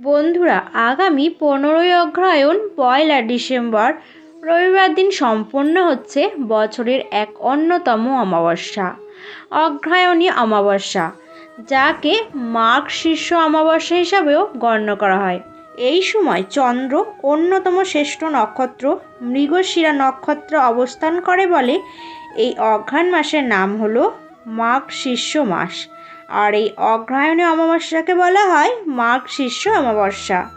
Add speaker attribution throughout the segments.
Speaker 1: বন্ধুরা, আগামী পনেরোই অগ্রহায়ণ, পয়লা ডিসেম্বর, রবিবার দিন সম্পন্ন হচ্ছে বছরের এক অন্যতম অমাবস্যা, অগ্রহায়ণী অমাবস্যা, যাকে মাঘ শীর্ষ অমাবস্যা হিসাবেও গণ্য করা হয়। এই সময় চন্দ্র অন্যতম শ্রেষ্ঠ নক্ষত্র, মৃগশিরা নক্ষত্র অবস্থান করে বলে এই অঘ্রাণ মাসের নাম হলো মাঘ শীর্ষ মাস। আর এই অগ্রহায়ণী অমাবস্যাকে বলা হয় মাঘ শীর্ষ অমাবস্যা।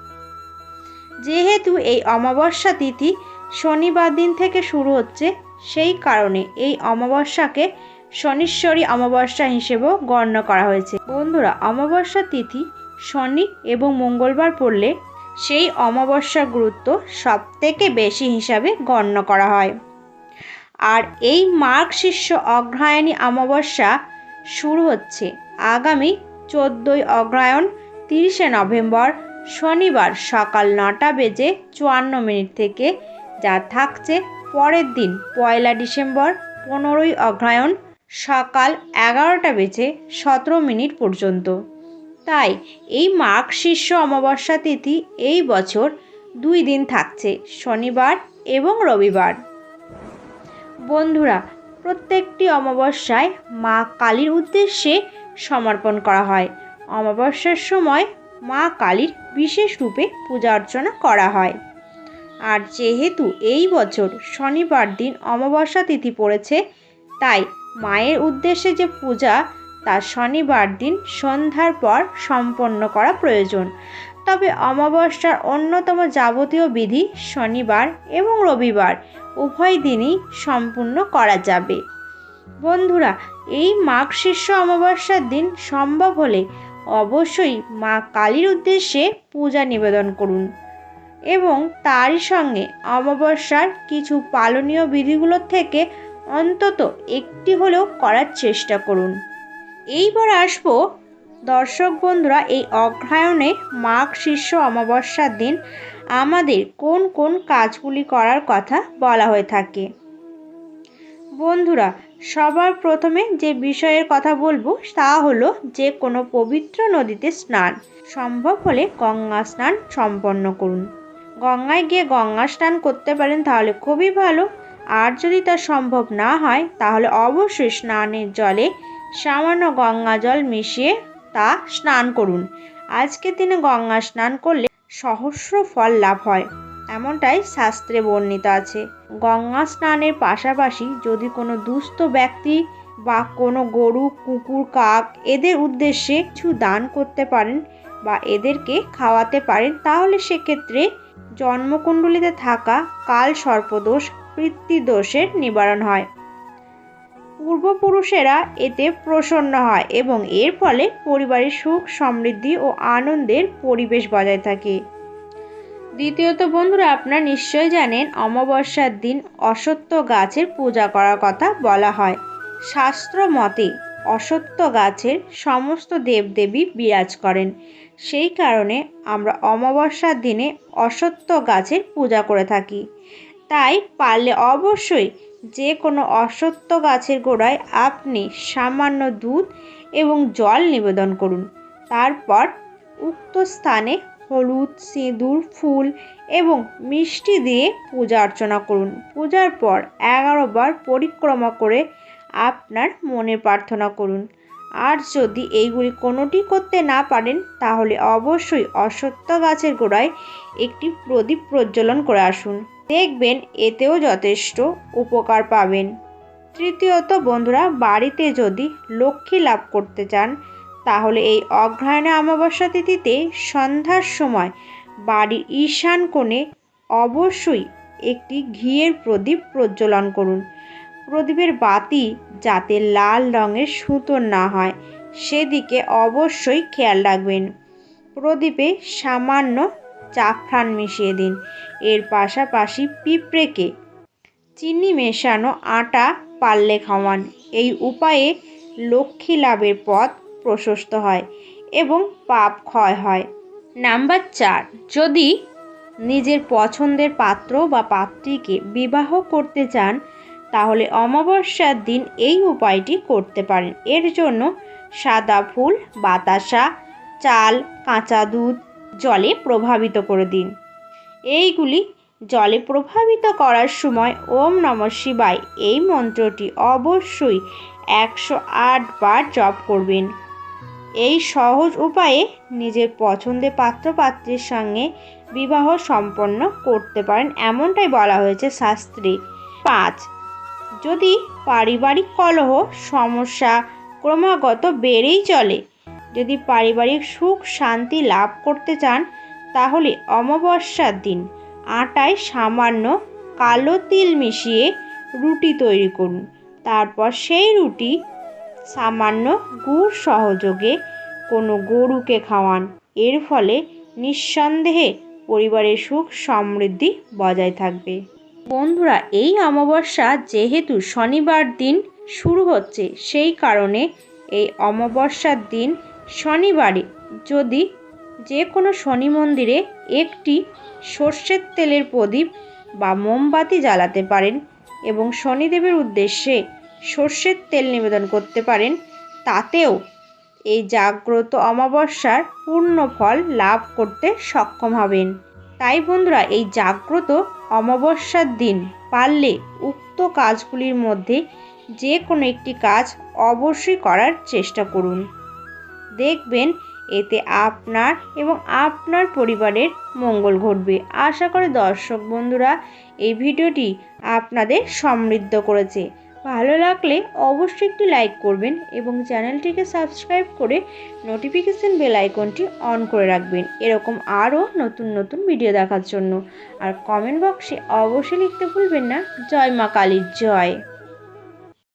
Speaker 1: যেহেতু এই অমাবস্যা তিথি শনিবার দিন থেকে শুরু হচ্ছে, সেই কারণে এই অমাবস্যাকে শনিশ্বরী অমাবস্যা হিসেবেও গণ্য করা হয়েছে। বন্ধুরা, অমাবস্যা তিথি শনি এবং মঙ্গলবার পড়লে সেই অমাবস্যার গুরুত্ব সব থেকে বেশি হিসাবে গণ্য করা হয়। আর এই মাঘ শীর্ষ অগ্রহায়ণী অমাবস্যা শুরু হচ্ছে। আগামী চোদ্দোই অগ্রহায়ণ, তিরিশে নভেম্বর, শনিবার সকাল নটা বেজে চুয়ান্ন মিনিট থেকে, যা থাকছে পরের দিন, পয়লা ডিসেম্বর, পনেরোই অগ্রহায়ণ, সকাল এগারোটা বেজে সতেরো মিনিট পর্যন্ত। তাই এই মাঘ শীর্ষ অমাবস্যা তিথি এই বছর দুই দিন থাকছে, শনিবার এবং রবিবার। বন্ধুরা প্রত্যেকটি অমাবস্যায় মা কালীর উদ্দেশ্যে সমর্পণ করা হয়। অমাবস্যার সময় মা কালীর বিশেষ রূপে পূজা অর্চনা করা হয়। আর যেহেতু এই বছর শনিবার দিন অমাবস্যা তিথি পড়েছে, তাই মায়ের উদ্দেশ্যে যে পূজা, তা শনিবার দিন সন্ধ্যার পর সম্পন্ন করা প্রয়োজন। তবে অমাবস্যার অন্যতম যাবতীয় বিধি শনিবার এবং রবিবার। উভয় দিনই সম্পূর্ণ করা যাবে। বন্ধুরা, এই মাঘ শীর্ষ অমাবস্যার দিন সম্ভব হলে অবশ্যই মা কালীর উদ্দেশ্যে পূজা নিবেদন করুন এবং তারই সঙ্গে অমাবস্যার কিছু পালনীয় বিধিগুলোর থেকে অন্তত একটি হলেও করার চেষ্টা করুন। এইবার আসব দর্শক বন্ধুরা, এই অগ্রহায়ণে মাঘ শীর্ষ অমাবস্যার দিন আমাদের কোন কোন কাজগুলি করার কথা বলা হয়ে থাকে। বন্ধুরা, সবার প্রথমে যে বিষয়ের কথা বলব, তা হলো যে কোনো পবিত্র নদীতে স্নান। সম্ভব হলে গঙ্গা স্নান সম্পন্ন করুন। গঙ্গায় গিয়ে গঙ্গা স্নান করতে পারেন তাহলে খুবই ভালো। আর যদি তা সম্ভব না হয়, তাহলে অবশ্যই স্নানের জলে সামান্য গঙ্গা জল মিশিয়ে তা স্নান করুন। আজকের দিনে গঙ্গা স্নান করলে সহস্র ফল লাভ হয়, এমনটাই শাস্ত্রে বর্ণিত আছে। গঙ্গা স্নানের পাশাপাশি যদি কোনো দুস্থ ব্যক্তি বা কোনো গরু, কুকুর, কাক এদের উদ্দেশ্যে কিছু দান করতে পারেন বা এদেরকে খাওয়াতে পারেন, তাহলে সেক্ষেত্রে জন্মকুণ্ডলিতে থাকা কাল সর্পদোষ পিতৃদোষের নিবারণ হয়। পূর্বপুরুষেরা এতে প্রসন্ন হয় এবং এর ফলে পরিবারের সুখ, সমৃদ্ধি ও আনন্দের পরিবেশ বজায় থাকে। দ্বিতীয়ত, বন্ধুরা, আপনারা নিশ্চয় জানেন, অমাবস্যার দিন অসত্য গাছের পূজা করার কথা বলা হয়। শাস্ত্র মতে অসত্য গাছের সমস্ত দেবদেবী বিরাজ করেন। সেই কারণে আমরা অমাবস্যার দিনে অসত্য গাছের পূজা করে থাকি। তাই পারলে অবশ্যই যে কোনো অসত্য গাছের গোড়ায় আপনি সামান্য দুধ এবং জল নিবেদন করুন। তারপর উক্ত স্থানে হলুদ, সিঁদুর, ফুল এবং মিষ্টি দিয়ে পূজা অর্চনা করুন। পূজার পর এগারো বার পরিক্রমা করে আপনার মনে প্রার্থনা করুন। আর যদি এইগুলি কোনোটি করতে না পারেন, তাহলে অবশ্যই অসত্য গাছের গোড়ায় একটি প্রদীপ প্রজ্বলন করে আসুন। দেখবেন এতেও যথেষ্ট উপকার পাবেন। তৃতীয়ত, বন্ধুরা, বাড়িতে যদি লক্ষ্মী লাভ করতে চান, তাহলে এই অগ্রহায়ণে অমাবস্যা তিথিতে সন্ধ্যার সময় বাড়ির ঈশান কোণে অবশ্যই একটি ঘিয়ের প্রদীপ প্রজ্বলন করুন। প্রদীপের বাতি যাতে লাল রঙের সুতো না হয়, সেদিকে অবশ্যই খেয়াল রাখবেন। প্রদীপে সামান্য জাফরান মিশিয়ে দিন। এর পাশাপাশি পিঁপড়েকে চিনি মেশানো আটা পারলে খাওয়ান। এই উপায়ে লক্ষ্মী লাভের পথ প্রশস্ত হয় এবং পাপ ক্ষয় হয়। নাম্বার চার, যদি নিজের পছন্দের পাত্র বা পাত্রীকে বিবাহ করতে চান, তাহলে অমাবস্যার দিন এই উপায়টি করতে পারেন। এর জন্য সাদা ফুল, বাতাসা, চাল, কাঁচা দুধ, জলে প্রভাবিত করে দিন। এইগুলি জলে প্রভাবিত করার সময় ওম নম শিবায় এই মন্ত্রটি অবশ্যই একশো আট বার জপ করবেন। এই সহজ উপায়ে নিজের পছন্দের পাত্রপাত্রীর সঙ্গে বিবাহ সম্পন্ন করতে পারেন এমনটাই বলা হয়েছে শাস্ত্রে। পাঁচ, যদি পারিবারিক কলহ, সমস্যা ক্রমাগত বেড়েই চলে, যদি পারিবারিক সুখ শান্তি লাভ করতে চান তাহলে অমাবস্যার দিন। আটায় সামান্য কালো তিল মিশিয়ে রুটি তৈরি করুন। তারপর সেই রুটি সামান্য গুড় সহযোগে কোনো গরুকে খাওয়ান। এর ফলে নিঃসন্দেহে পরিবারের সুখ সমৃদ্ধি বজায় থাকবে। বন্ধুরা, এই অমাবস্যা যেহেতু শনিবার দিন শুরু হচ্ছে, সেই কারণে এই অমাবস্যার দিন শনিবারে যদি যে কোনো শনি মন্দিরে একটি সর্ষের তেলের প্রদীপ বা মোমবাতি জ্বালাতে পারেন এবং শনিদেবের উদ্দেশ্যে সর্ষের তেল নিবেদন করতে পারেন, তাতেও এই জাগ্রত অমাবস্যার পূর্ণ ফল লাভ করতে সক্ষম হবেন। তাই বন্ধুরা, এই জাগ্রত অমাবস্যার দিন পারলে উক্ত কাজগুলির মধ্যে যে কোনো একটি কাজ অবশ্যই করার চেষ্টা করুন। দেখবেন এতে আপনার এবং আপনার পরিবারের মঙ্গল ঘটবে। আশা করি দর্শক বন্ধুরা, এই ভিডিওটি আপনাদের সমৃদ্ধ করেছে। ভালো লাগলে অবশ্যই একটি লাইক করবেন এবং চ্যানেলটিকে সাবস্ক্রাইব করে নোটিফিকেশান বেল আইকনটি অন করে রাখবেন। এরকম আরও নতুন নতুন ভিডিও দেখার জন্য। আর কমেন্ট বক্সে অবশ্যই লিখতে ভুলবেন না। জয় মা কালীর জয়।